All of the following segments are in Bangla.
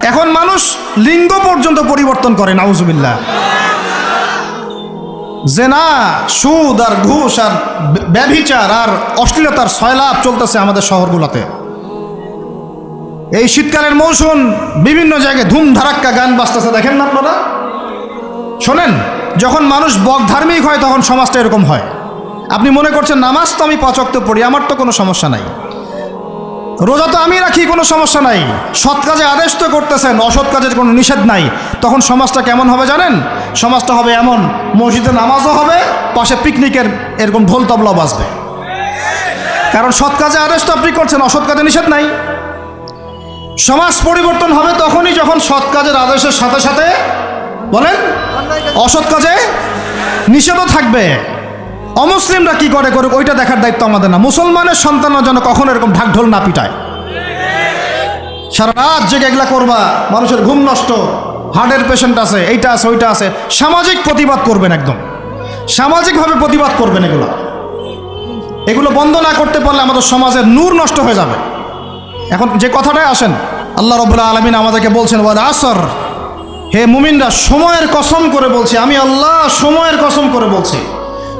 এখন মানুষ লিঙ্গ পর্যন্ত পরিবর্তন করে, নাউজুবিল্লাহ। জেনা, সুদ আর ঘুষ আর ব্যভিচার আর অশ্লীলতার সয়লাভ চলতেছে আমাদের শহরগুলোতে। এই শীতকালের মৌসুম বিভিন্ন জায়গায় ধুম ধারাক্কা গান বাজতেছে, দেখেন না আপনারা? শোনেন, যখন মানুষ বক ধার্মিক হয়, তখন সমাজটা এরকম হয়। আপনি মনে করছেন, নামাজ তো আমি পাচক তো পড়ি, আমার তো কোনো সমস্যা নাই। রোজা তো আমি রাখি, কোনো সমস্যা নাই। সৎ কাজে আদেশ তো করতেছেন, অসৎ কাজের কোনো নিষেধ নাই। তখন সমাজটা কেমন হবে জানেন? সমাজটা হবে এমন, মসজিদে নামাজও হবে, পাশে পিকনিকের এরকম ঢোল তবলা বাজবে। কারণ সৎ কাজে আদেশ তো আপনি করছেন, অসৎ কাজে নিষেধ নাই। সমাজ পরিবর্তন হবে তখনই যখন সৎ কাজের আদেশের সাথে সাথে, বলেন, অসৎ কাজে নিষেধও থাকবে। অমুসলিমরা কি করে করুক, ওইটা দেখার দায়িত্ব আমাদের না। মুসলমানের সন্তানরা যেন কখনো এরকম ঢাকঢোল না পিটায়। সারা রাত জেগে এগুলা করবা, মানুষের ঘুম নষ্ট, হার্টের পেশেন্ট আছে, এইটা আছে, ওইটা আছে। সামাজিক প্রতিবাদ করবেন একদম। সামাজিকভাবে প্রতিবাদ করবেন এগুলো। এগুলো বন্ধ না করতে পারলে আমাদের সমাজের নূর নষ্ট হয়ে যাবে। এখন যে কথাটাই আসেন, আল্লাহ রবুল্লাহ আলমিন আমাদেরকে বলছেন বলে আসর। হে মুমিনরা, সময়ের কসম করে বলছি, আমি আল্লাহ সময়ের কসম করে বলছি।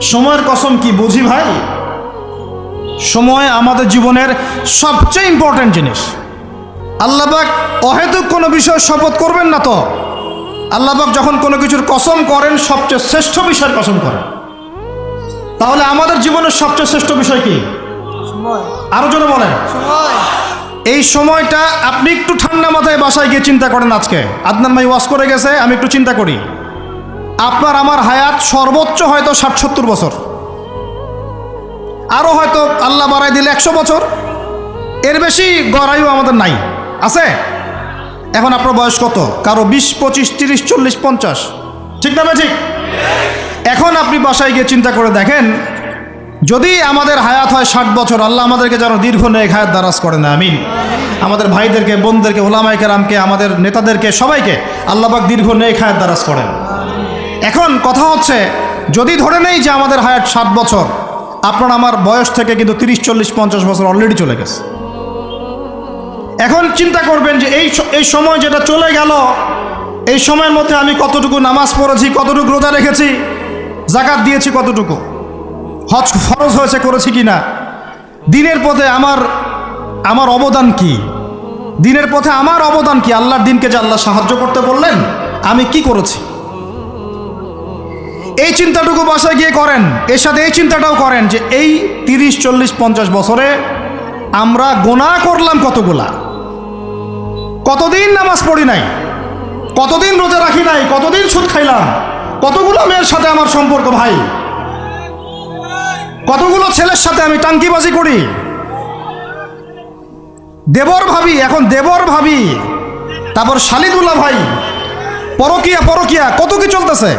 সময়ের কসম কি বুঝি ভাই? সময় আমাদের জীবনের সবচেয়ে ইম্পর্ট্যান্ট জিনিস। আল্লাহবাক অহেতুক কোনো বিষয় শপথ করবেন না তো। আল্লাহবাক যখন কোনো কিছুর কসম করেন সবচেয়ে শ্রেষ্ঠ বিষয়ের কসম করেন। তাহলে আমাদের জীবনের সবচেয়ে শ্রেষ্ঠ বিষয় কি? আরও জনে বলেন। এই সময়টা আপনি একটু ঠান্ডা মাথায় বাসায় গিয়ে চিন্তা করেন আজকে। আদনান ভাই ওয়াশ করে গেছে আমি একটু চিন্তা করি। আপনার আমার হায়াত সর্বোচ্চ হয়তো ষাট সত্তর বছর। আরও হয়তো আল্লাহ বাড়াই দিলে একশো বছর। এর বেশি গড়াইও আমাদের নাই। আছে? এখন আপনার বয়স কত? কারও বিশ, পঁচিশ, তিরিশ, চল্লিশ, পঞ্চাশ। ঠিক না ঠিক? এখন আপনি বাসায় গিয়ে চিন্তা করে দেখেন, যদি আমাদের হায়াত হয় ষাট বছর, আল্লাহ আমাদেরকে যেন দীর্ঘ নেক হায়াত দারাজ করে না আমিন। আমাদের ভাইদেরকে, বোনদেরকে ওলামাইকে রামকে আমাদের নেতাদেরকে, সবাইকে আল্লাহবাক দীর্ঘ নেক হায়াত দারাজ করেন। এখন কথা হচ্ছে, যদি ধরে নেই যে আমাদের হায়াত ষাট বছর, আপনার আমার বয়স থেকে কিন্তু তিরিশ, চল্লিশ, পঞ্চাশ বছর অলরেডি চলে গেছে। এখন চিন্তা করবেন যে এই এই সময় যেটা চলে গেল, এই সময়ের মধ্যে আমি কতটুকু নামাজ পড়েছি, কতটুকু রোজা রেখেছি, জাকাত দিয়েছি কতটুকু, হজ ফরজ হয়েছে করেছি কি না দিনের পথে আমার আমার অবদান কি, দিনের পথে আমার অবদান কি, আল্লাহর দিনকে যে আল্লাহ সাহায্য করতে বললেন, আমি কি করেছি? এই চিন্তাটুকু বাসায় গিয়ে করেন। এর সাথে এই চিন্তাটাও করেন যে এই তিরিশ, চল্লিশ, পঞ্চাশ বছরে আমরা গোনা করলাম কতগুলা? কতদিন নামাজ পড়ি নাই? কতদিন রোজা রাখি নাই? কতদিন সুদ খাইলাম? কতগুলো মেয়ের সাথে আমার সম্পর্ক ভাই? কতগুলো ছেলের সাথে আমি টাঙ্কিবাজি করি? দেবর ভাবি, এখন দেবর ভাবি। তারপর শালিদুল্লাহ ভাই, পরকিয়া পরকিয়া, কত কি চলতেছে?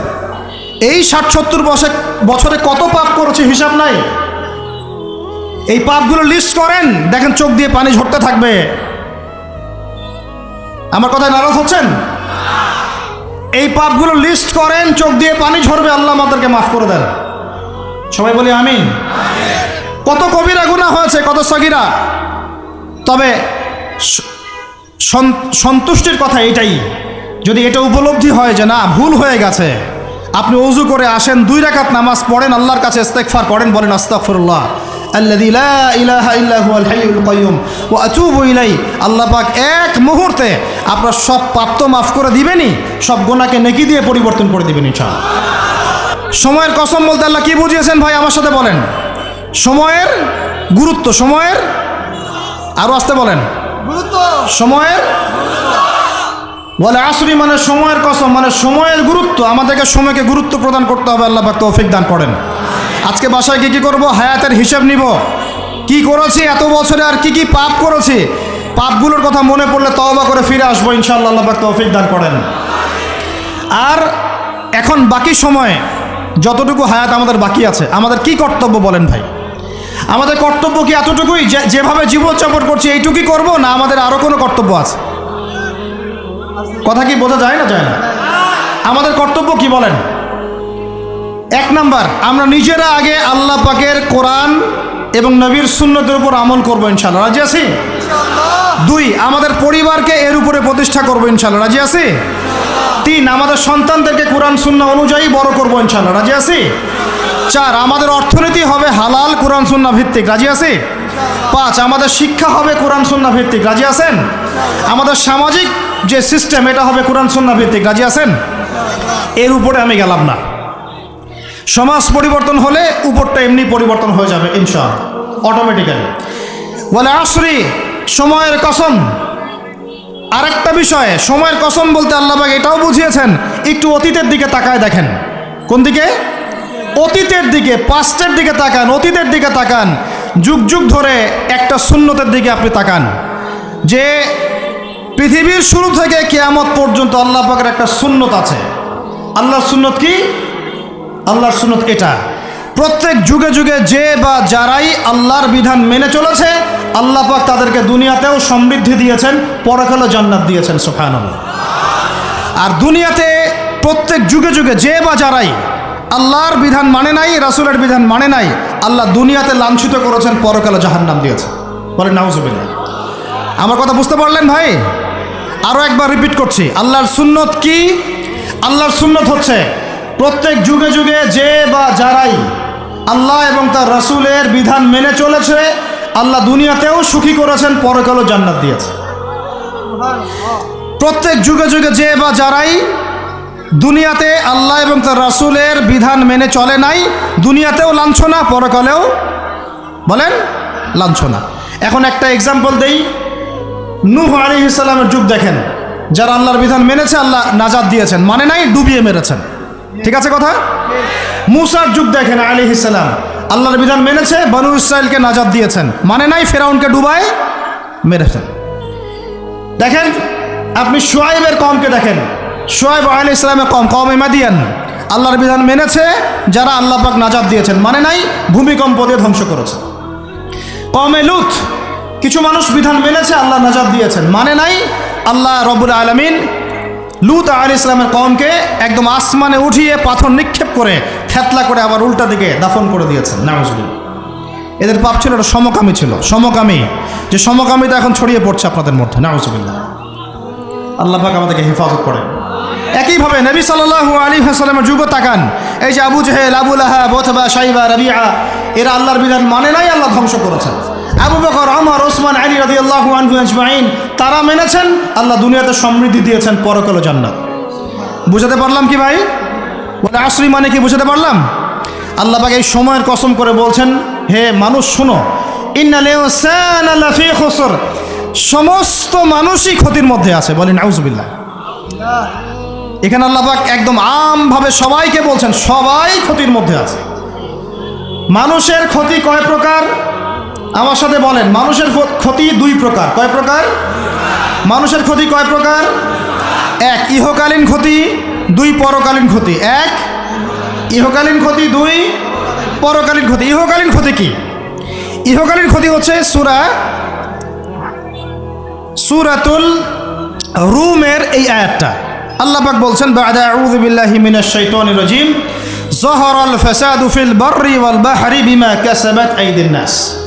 এই ষাট সত্তর বছর বছরে কত পাপ করেছে হিসাব নাই। এই পাপগুলো লিস্ট করেন, দেখেন চোখ দিয়ে পানি ঝরতে থাকবে। আমার কথায় নারাজ হচ্ছেন? এই পাপগুলো লিস্ট করেন, চোখ দিয়ে পানি ঝরবে, আল্লাহ আমাদেরকে মাফ করে দেন। সবাই বলি আমি কত কবিরা গুণা হয়েছে, কত সগিরা। তবে সন্তুষ্টির কথা এটাই। যদি এটা উপলব্ধি হয় যে না, ভুল হয়ে গেছে আপনি অজু করে আসেন দুই রাকাত নামাজ পড়েন আল্লাহর কাছে ইস্তেগফার করেন বলেন ওয়া আতুবু ইলাই আল্লাহ পাক এক মুহূর্তে আপনার সব পাপ তো মাফ করে দিবেনই সব গুনাহকে নেকি দিয়ে পরিবর্তন করে দিবেন ইনশাআল্লাহ। সময়ের কসম বলতে আল্লাহ কি বুঝিয়েছেন ভাই আমার সাথে বলেন। সময়ের গুরুত্ব সময়ের আরও আসতে বলেন। সময়ের বলে আসরি মানে সময়ের কসম মানে সময়ের গুরুত্ব। আমাদেরকে সময়কে গুরুত্ব প্রদান করতে হবে, আল্লাহ পাক তৌফিক দান করেন। আজকে বাসায় কী কী করব? হায়াতের হিসাব নিব। কি করেছি? এত বছরে আর কি কি পাপ করেছি? পাপগুলোর কথা মনে পড়লে তওবা করে ফিরে আসব, ইনশাআল্লাহ আল্লাহ পাক তৌফিক দান করেন। আর এখন বাকি সময়ে যতটুকু হায়াত আমাদের বাকি আছে, আমাদের কি কর্তব্য বলেন ভাই? আমাদের কর্তব্য কি এতটুকুই? যেভাবে জীবনযাপন করছি, এইটুকুই করব না আমাদের আরও কোনো কর্তব্য আছে? কথা কি বোঝা যায় না যায় না? আমাদের কর্তব্য কি বলেন? এক নাম্বার, আমরা নিজেরা আগে আল্লাহ পাকের কোরআন এবং নবীর সুন্নতের উপর আমল করব ইনশাল্লাহ রাজি আছি? দুই, আমাদের পরিবারকে এর উপরে প্রতিষ্ঠা করব ইনশাল্লাহ রাজি আছি? তিন, আমাদের সন্তানদেরকে কোরআন, সুন্না অনুযায়ী বড় করব ইনশাল্লাহ রাজি আছি? চার, আমাদের অর্থনীতি হবে হালাল, কোরআন, সুন্না ভিত্তিক। রাজি আছি? পাঁচ, আমাদের শিক্ষা হবে কোরআন, সুন্না ভিত্তিক। রাজি আছেন? আমাদের সামাজিক যে সিস্টেম, এটা হবে কোরআন সুন্না ভিত্তিক। রাজি আছেন? এর উপরে আমি গেলাম না। সমাজ পরিবর্তন হলে উপরটা এমনি পরিবর্তন হয়ে যাবে ইনশাল অটোমেটিক্যালি বলে আশ্রি সময়ের কসম। আরেকটা বিষয়ে, সময়ের কসম বলতে আল্লাহবাগ এটাও বুঝিয়েছেন, একটু অতীতের দিকে তাকায় দেখেন। কোন দিকে? অতীতের দিকে পাস্টের দিকে তাকান, অতীতের দিকে তাকান। যুগ যুগ ধরে একটা শূন্যতের দিকে আপনি তাকান। যে পৃথিবীর শুরু থেকে কেয়ামত পর্যন্ত আল্লাহ পাকের একটা সুন্নত আছে। আল্লাহর সুন্নত কি? আল্লাহর সুন্নত এটা। প্রত্যেক যুগে যুগে যে বা যারাই আল্লাহর বিধান মেনে চলেছে, আল্লাহ পাক তাদেরকে দুনিয়াতেও সমৃদ্ধি দিয়েছেন পরকালে জান্নাত দিয়েছেন সোফায়ন আর দুনিয়াতে প্রত্যেক যুগে যুগে যে বা যারাই আল্লাহর বিধান মানে নাই, রাসুলের বিধান মানে নাই, আল্লাহ দুনিয়াতে লাঞ্ছিত করেছেন পরকালে জাহান্নাম দিয়েছে বলে নাউজুবিল্লাহ। আমার কথা বুঝতে পারলেন ভাই? আরও একবার রিপিট করছি। আল্লাহর সুন্নত কি? আল্লাহর সুন্নত হচ্ছে প্রত্যেক যুগে যুগে যে বা যারাই আল্লাহ এবং তার রাসূলের বিধান মেনে চলেছে, আল্লাহ দুনিয়াতেও সুখী করেছেন, পরকালও জান্নাত দিয়েছে। প্রত্যেক যুগে যুগে যে বা যারাই দুনিয়াতে আল্লাহ এবং তার রাসূলের বিধান মেনে চলে নাই, দুনিয়াতেও লাঞ্ছনা, পরকালেও বলেন, লাঞ্ছনা। এখন একটা এক্সাম্পল দেই। নূহ আলী ইসলামের যুগ দেখেন, যারা আল্লাহর বিধান মেনেছে, আল্লাহ নাজাদ দিয়েছেন। মানে নাই, ডুবিয়ে মেরেছেন। ঠিক আছে কথা? মুসার যুগ দেখেন আলী ইসলাম আল্লাহর বিধান মেনেছে, বনু ইসরায়েলকে নাজাদ দিয়েছেন। মানে নাই, ফেরাউনকে ডুবায় মেরেছেন। দেখেন, আপনি সোয়াইবের কমকে দেখেন। সোয়াইব আলী ইসলামের কম কম এমাদিয়ান আল্লাহর বিধান মেনেছে, যারা আল্লাহ পাক নাজাদ দিয়েছেন। মানে নাই, ভূমিকম্প দিয়ে ধ্বংস করেছে। কমে লুত কিছু মানুষ বিধান মেনেছে, আল্লাহ নাজাদ দিয়েছেন। মানে নাই, আল্লাহ রবুল আলমিন লুত আল ইসলামের কমকে একদম আসমানে উঠিয়ে পাথর নিক্ষেপ করে থেতলা করে আবার উল্টা দিকে দাফন করে দিয়েছেন। নামাজগুলো এদের পাপ ছিল, এটা সমকামী ছিল, সমকামী। যে সমকামিতা এখন ছড়িয়ে পড়ছে আপনাদের মধ্যে। নাউজুবিল্লাহ। আল্লাহ পাক আমাদেরকে হেফাজত করেন। একইভাবে নবী সাল্লাল্লাহু আলী হাসালামের যুগ তাকান। এই যে আবু জেহেল আবুল আহা বোথবা সাইবা, রবিআ, এরা আল্লাহর বিধান মানে নাই, আল্লাহ ধ্বংস করেছেন। আবু বকর আমর ওসমান, আলী রদি আল্লাহ আজমাইন, তারা মেনেছেন, আল্লাহ দুনিয়াতে সমৃদ্ধি দিয়েছেন পরকাল জান্নাত। বুঝাতে পারলাম কি ভাই? বলে আশ্রী মানে কি বুঝাতে পারলাম? আল্লাহ পাক এই সময়ের কসম করে বলছেন, হে মানুষ, শুনো খসর। সমস্ত মানুষই ক্ষতির মধ্যে আছে, বলেন আউজবিল্লাহ এখানে আল্লাপাক একদম আমভাবে সবাইকে বলছেন, সবাই ক্ষতির মধ্যে আছে। মানুষের ক্ষতি কয় প্রকার? আমার সাথে বলেন, মানুষের ক্ষতি দুই প্রকার। কয় প্রকার? মানুষের ক্ষতি কয় প্রকার? এক, ইহকালীন ক্ষতি, দুই, পরকালীন ক্ষতি। এক, ইহকালীন ক্ষতি, দুই, পরকালীন ক্ষতি। ইহকালীন ক্ষতি কি? ইহকালীন ক্ষতি হচ্ছে সুরা সুরাতুল রুমের এই আয়াতটা। আল্লাহ পাক বলছেন, বাদা আউযু বিল্লাহি মিনাশ শাইতানির রাজিম। যহরাল ফাসাদু ফিল বাররি ওয়াল বাহরি বিমা কাসাবাত আইদিন নাস।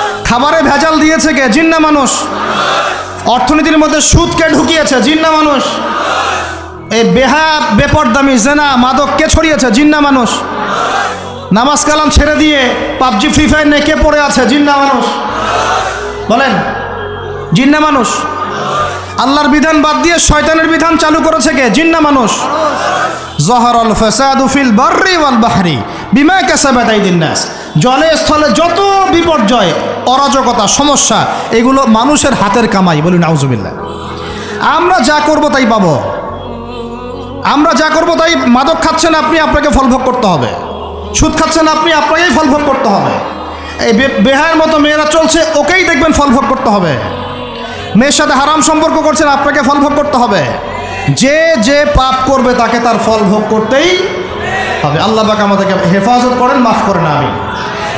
খাবারে ভেজাল দিয়েছে কে? জিন্না মানুষ? অর্থনীতির মধ্যে সুদকে ঢুকিয়েছে? জিন্না মানুষ? এই বেহা, বেপরদামি, জেনা, মাদক কে ছড়িয়েছে? জিন্না মানুষ? নামাজ কালাম ছেড়ে দিয়ে পাবজি, ফ্রি ফায়ার নিয়ে কে পড়ে আছে? জিন্না মানুষ? বলেন জিন্না মানুষ? আল্লাহর বিধান বাদ দিয়ে শয়তানের বিধান চালু করেছে কে? জিন্না মানুষ? জহরল ফাসাদু ফিল বাররি ওয়াল বাহরি বিমা কাসাবাত আইদিন নাস। জলে স্থলে যত বিপর্যয় অরাজকতা, সমস্যা, এগুলো মানুষের হাতের কামাই বলি নাউজুবিল্লাহ। আমরা যা করব তাই পাবো। আমরা যা করব তাই মাদক খাচ্ছেন আপনি, আপনাকে ফলভোগ করতে হবে। সুদ খাচ্ছেন আপনি, আপনাকেই ফলভোগ করতে হবে। এই বেহায়ের মতো মেয়েরা চলছে, ওকেই দেখবেন ফল ভোগ করতে হবে। মেয়ের সাথে হারাম সম্পর্ক করছেন, আপনাকে ফল ভোগ করতে হবে। যে যে পাপ করবে তাকে তার ফল ভোগ করতেই হবে। আল্লাহ পাক আমাদেরকে হেফাজত করেন, মাফ করেন আমি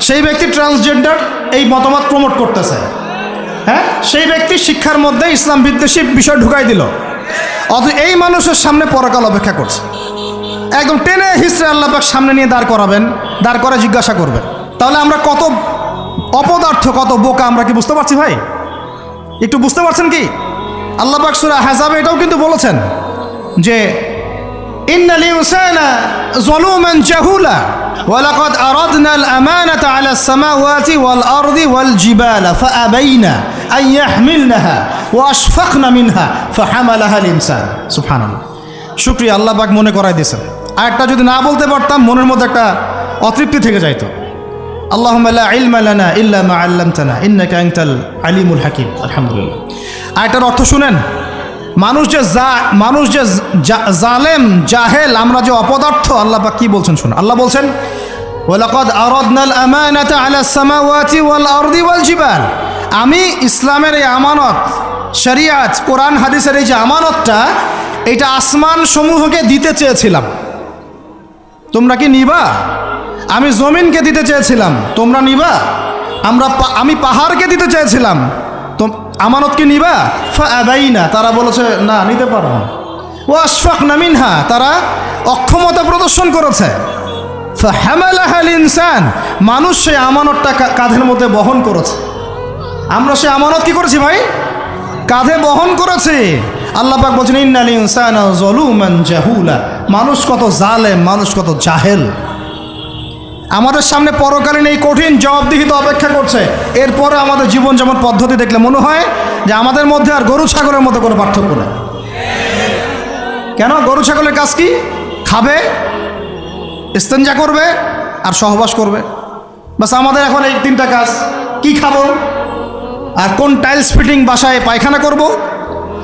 সেই ব্যক্তি ট্রান্সজেন্ডার এই মতামত প্রমোট করতেছে। হ্যাঁ? সেই ব্যক্তি শিক্ষার মধ্যে ইসলাম বিদ্বেষী বিষয় ঢুকাই দিল। অথচ এই মানুষের সামনে পরকাল অপেক্ষা করছে। একদম টেনে হিসড়ে আল্লাপাক সামনে নিয়ে দাঁড় করাবেন, দাঁড় করে জিজ্ঞাসা করবেন। তাহলে আমরা কত অপদার্থ, কত বোকা আমরা কি বুঝতে পারছি ভাই? একটু বুঝতে পারছেন কি? আল্লাহ পাক সূরা হাজাবে এটাও কিন্তু বলেছেন যে, ইন্নাল ইনসানা যালুমান জাহুলা। ولقد أردنا الأمانة على السماوات والأرض والجبال فأبينا أن يحملنها وأشفقن منها فحملها الإنسان سبحان الله শুক্রিয়া আল্লাহ পাক মনে করাই দিয়েছেন আর একটা যদি না বলতে পারতাম মনের মধ্যে একটা অতৃপ্তি থেকে যাইতো اللهم لا علم لنا إلا ما علمتنا إنك أنت العليم الحكيم الحمد لله আয়টার অর্থ শুনেন মানুষ যে মানুষ যে জালেম, জাহেল, আমরা যে অপদার্থ, আল্লাহ পাক কি বলছেন শুনুন। আল্লাহ বলছেন, ওয়ালাকাদ আরাদনাল আমানাতা আলা সামাওয়াতি ওয়াল আরদি আমি ইসলামের এই আমানত, শরিয়াত, কোরআন, হাদিসের এই যে আমানতটা, এটা আসমান সমূহকে দিতে চেয়েছিলাম। তোমরা কি নিবা? আমি জমিনকে দিতে চেয়েছিলাম। তোমরা নিবা? আমরা আমি পাহাড়কে দিতে চেয়েছিলাম। আমানত কি নিবা? ফাই না তারা বলেছে, না, নিতে পারব না। ও আশফাক না মিনহা। তারা অক্ষমতা প্রদর্শন করেছে। ইনসান মানুষ সেই আমানতটা কাঁধের মধ্যে বহন করেছে। আমরা সে আমানত কি করেছি ভাই? কাঁধে বহন করেছে। আল্লাহ পাক বলছেন, ইন্নাল ইনসানা জলুমান জাহুলা। মানুষ কত জালেম, মানুষ কত জাহেল। আমাদের সামনে পরকালীন এই কঠিন জবাবদিহিত অপেক্ষা করছে। এরপরে আমাদের জীবন যেমন পদ্ধতি দেখলে মনে হয় যে আমাদের মধ্যে আর গরু ছাগলের মতো কোনো পার্থক্য নেই। কেন? গরু ছাগলের কাজ কি? খাবে, ইস্তেঞ্জা করবে আর সহবাস করবে। বাস আমাদের এখন এই তিনটা কাজ। কি খাব? আর কোন টাইলস ফিটিং বাসায় পায়খানা করব?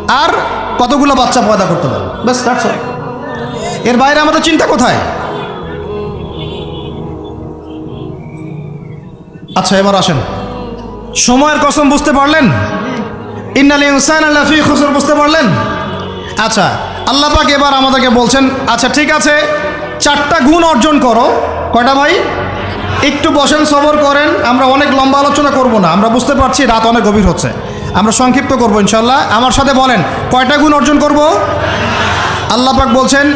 আর কতগুলো বাচ্চা পয়দা করতে পারব? ব্যাস দ্যাটস এর বাইরে আমাদের চিন্তা কোথায়? আচ্ছা এবার আসেন। সময়ের কসম বুঝতে পারলেন? ইন্নাল ইনসান আল্লাফি খুসর, বুঝতে পারলেন? আচ্ছা আল্লাহ পাক এবার আমাদেরকে বলছেন আচ্ছা ঠিক আছে, চারটা গুণ অর্জন করো। কয়টা ভাই? একটু বসেন, সবর করেন, আমরা অনেক লম্বা আলোচনা করব না, আমরা বুঝতে পারছি রাত অনেক গভীর হচ্ছে। আমরা সংক্ষিপ্ত করব ইনশাল্লাহ আমার সাথে বলেন, কয়টা গুণ অর্জন করব? আল্লাহ পাক বলছেন,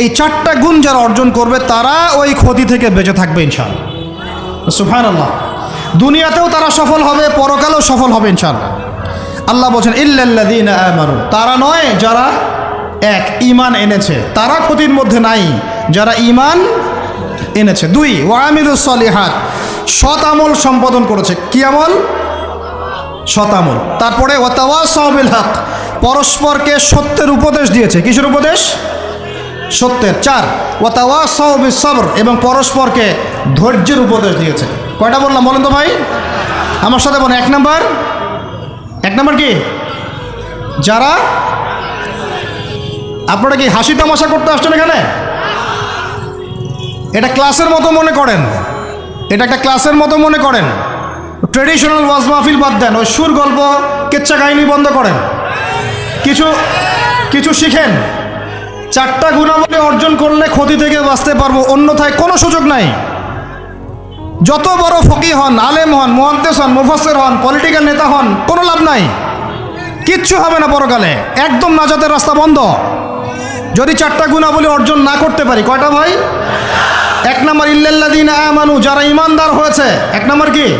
এই চারটা গুণ যারা অর্জন করবে, তারা ওই ক্ষতি থেকে বেঁচে থাকবে ইনশাল্লাহ সুফান আল্লাহ দুনিয়াতেও তারা সফল হবে, পরকালেও সফল হবে ইনশাল্লাহ আল্লাহ বলছেন আমানু। তারা নয়, যারা এক ইমান এনেছে। তারা ক্ষতির মধ্যে নাই, যারা ইমান এনেছে। দুই ওয়ামিলুস সলিহাত। সৎ আমল সম্পাদন করেছে। কি আমল? সৎ আমল। তারপরে ওয়াতাওয়াসাবিল হক। পরস্পরকে সত্যের উপদেশ দিয়েছে। কিসের উপদেশ? সত্যের। চার ওয়াতাওয়াসাবিস সবর। এবং পরস্পরকে ধৈর্যের উপদেশ দিয়েছে। কয়টা বললাম বলেন তো ভাই? আমার সাথে বলেন, এক নাম্বার। এক নাম্বার কি? যারা আপনারা কি হাসি তামাশা করতে আসছেন এখানে? এটা ক্লাসের মতো মনে করেন। এটা একটা ক্লাসের মতো মনে করেন। ট্রেডিশনাল ওয়াজ মাহফিল বাদ দেন, ওই সুর গল্প কেচ্চা কাহিনী বন্ধ করেন। কিছু কিছু শিখেন। চারটা গুণাবলী অর্জন করলে ক্ষতি থেকে বাঁচতে পারব, অন্যথায় কোনো সুযোগ নাই। যত বড় ফকি হন, আলেম হন মোহান্তেস হন মুফাসের হন পলিটিক্যাল নেতা হন, কোনো লাভ নাই। কিচ্ছু হবে না পরকালে। একদম নাজাতের রাস্তা বন্ধ। যদি চারটা গুণাবলী অর্জন না করতে পারি, কয়টা ভাই? এক নম্বর ইল্লাল্লাদিন আমানু, যারা ইমানদার হয়েছে। এক নম্বর কি?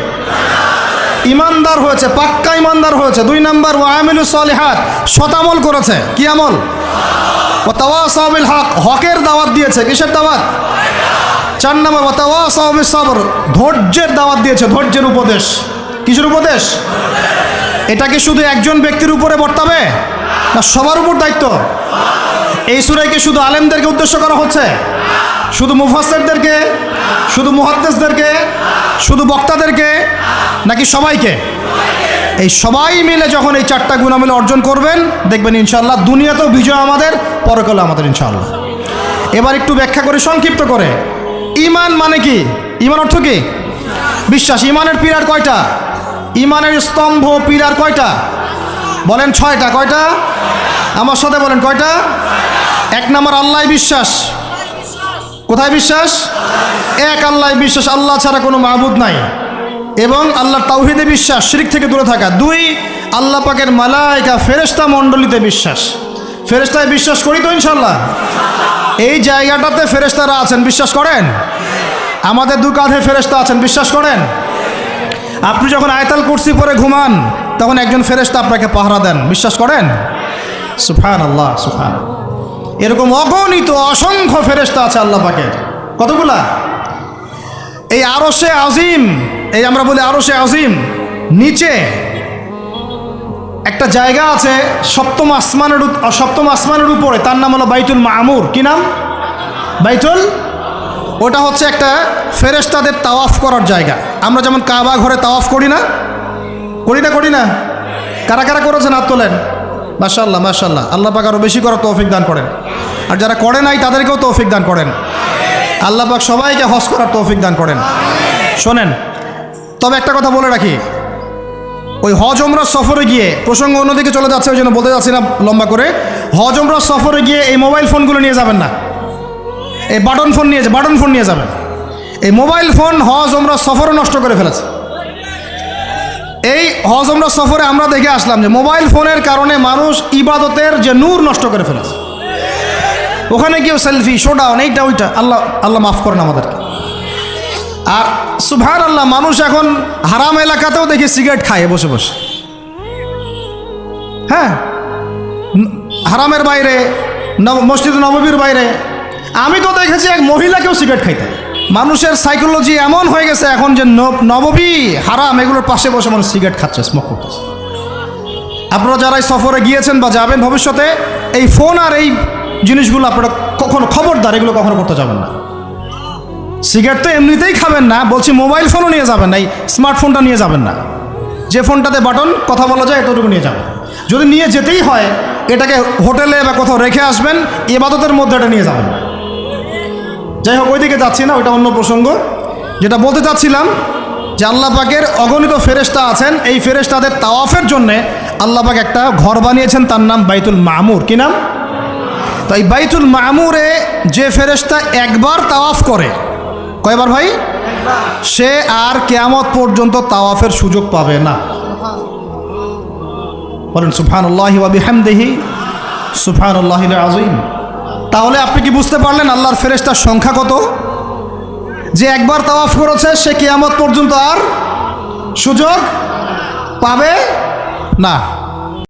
ইমানদার হয়েছে, পাক্কা ইমানদার হয়েছে। দুই নম্বর ওয়ামিলু সলিহাত শতামল করেছে। কি আমল? ও তাওয়া তাওয়াসাবিল হক, হকের দাওয়াত দিয়েছে। কিসের দাওয়াত? চার নম্বর সবর ধৈর্যের দাওয়াত দিয়েছে, ধৈর্যের উপদেশ। কিসের উপদেশ? এটা কি শুধু একজন ব্যক্তির উপরে বর্তাবে? না, সবার উপর দায়িত্ব? এই সুরাই কি শুধু আলেমদেরকে উদ্দেশ্য করা হচ্ছে? শুধু মুফাসেরদেরকে শুধু মুহাদ্দেসদেরকে? শুধু বক্তাদেরকে? নাকি সবাইকে? এই সবাই মিলে যখন এই চারটা গুণামিলে অর্জন করবেন, দেখবেন ইনশাল্লাহ দুনিয়াতেও বিজয় আমাদের পরকালে আমাদের ইনশাল্লাহ এবার একটু ব্যাখ্যা করে, সংক্ষিপ্ত করে। ইমান মানে কি? ইমান অর্থ কি? বিশ্বাস। ইমানের পিলার কয়টা? ইমানের স্তম্ভ পিলার কয়টা? বলেন ছয়টা। কয়টা? আমার সাথে বলেন কয়টা? এক নম্বর আল্লাহ বিশ্বাস। কোথায় বিশ্বাস? এক আল্লাহ বিশ্বাস। আল্লাহ ছাড়া কোনো মাহবুদ নাই। এবং আল্লাহর তাওহিদে বিশ্বাস, শিরিক থেকে দূরে থাকা। দুই, আল্লাহ পাকের মালাইকা ফেরেস্তা মণ্ডলীতে বিশ্বাস। ফেরেস্তায় বিশ্বাস করি তো ইনশাল্লাহ এই জায়গাটাতে ফেরেস্তারা আছেন, বিশ্বাস করেন? আমাদের দু কাঁধে ফেরেস্তা আছেন, বিশ্বাস করেন? আপনি যখন আয়তাল কুর্সি পরে ঘুমান, তখন একজন ফেরেস্তা আপনাকে পাহারা দেন, বিশ্বাস করেন? সুফান আল্লাহ সুফান এরকম অগণিত, অসংখ্য ফেরেস্তা আছে আল্লাহ পাকের। কতগুলা? এই আরশে আজিম, এই আমরা বলি আরশে আজিম, নিচে একটা জায়গা আছে সপ্তম আসমানের সপ্তম আসমানের উপরে, তার নাম হলো বাইতুল মামুর। কি নাম? বাইতুল? ওটা হচ্ছে একটা ফেরেশতাদের তাওয়াফ করার জায়গা। আমরা যেমন কাবা ঘরে তাওয়াফ করি না? করি না করি না? কারা কারা করেছেন হাত তোলেন? মাশাল্লাহ মাশাল্লাহ আল্লাহ পাক আরও বেশি করার তৌফিক দান করেন। আর যারা করে নাই, তাদেরকেও তৌফিক দান করেন। আল্লাহ পাক সবাইকে হজ করার তৌফিক দান করেন। শোনেন, তবে একটা কথা বলে রাখি। ওই হজ ওমরা সফরে গিয়ে প্রসঙ্গ অন্যদিকে চলে যাচ্ছে, ওই জন্য বলতে যাচ্ছি না লম্বা করে। হজ ওমরা সফরে গিয়ে এই মোবাইল ফোনগুলো নিয়ে যাবেন না। এই বাটন ফোন নিয়ে, বাটন ফোন নিয়ে যাবেন। এই মোবাইল ফোন হজ ওমরা সফরে নষ্ট করে ফেলেছে। এই হজ ওমরা সফরে আমরা দেখে আসলাম যে মোবাইল ফোনের কারণে মানুষ ইবাদতের যে নূর নষ্ট করে ফেলেছে। ওখানে গিয়েও সেলফি, শোডাউন, এইটা, ওইটা। আল্লাহ আল্লাহ মাফ করেন আমাদেরকে। আর সুভান আল্লাহ মানুষ এখন হারাম এলাকাতেও দেখি সিগারেট খায় বসে বসে। হ্যাঁ? হারামের বাইরে মসজিদ নববীর বাইরে, আমি তো দেখেছি এক মহিলাকেও সিগারেট খাইতে মানুষের সাইকোলজি এমন হয়ে গেছে এখন যে নব- নববী, হারাম, এগুলোর পাশে বসে মানুষ সিগারেট খাচ্ছে স্মোক করতেছে। আপনারা যারা সফরে গিয়েছেন বা যাবেন ভবিষ্যতে, এই ফোন আর এই জিনিসগুলো আপনারা কখনো খবরদার, এগুলো কখনো করতে যাবেন না। সিগারেট তো এমনিতেই খাবেন না, বলছি মোবাইল ফোনও নিয়ে যাবেন না, এই স্মার্টফোনটা নিয়ে যাবেন না। যে ফোনটাতে বাটন, কথা বলা যায় এতটুকু নিয়ে যাবেন। যদি নিয়ে যেতেই হয়, এটাকে হোটেলে বা কোথাও রেখে আসবেন এবাদতের মধ্যে এটা নিয়ে যাবেন। যাই হোক, ওইদিকে যাচ্ছি না, ওইটা অন্য প্রসঙ্গ। যেটা বলতে চাচ্ছিলাম, যে আল্লাহ পাকের অগণিত ফেরেস্তা আছেন, এই ফেরেস্তাদের তাওয়াফের জন্যে আল্লাহ পাক একটা ঘর বানিয়েছেন, তার নাম বাইতুল মামুর। কি নাম? তাই বাইতুল মামুরে যে ফেরেস্তা একবার তাওয়াফ করে কয়বার ভাই? সে আর কেয়ামত পর্যন্ত তাওয়াফের সুযোগ পাবে না। বলেন সুফানুল্লাহি ওয়াবিহামদেহি সুফানুল্লাহ আজিম তাহলে আপনি কি বুঝতে পারলেন আল্লাহর ফেরেস্তার সংখ্যা কত? যে একবার তাওয়াফ করেছে, সে কেয়ামত পর্যন্ত আর সুযোগ পাবে না।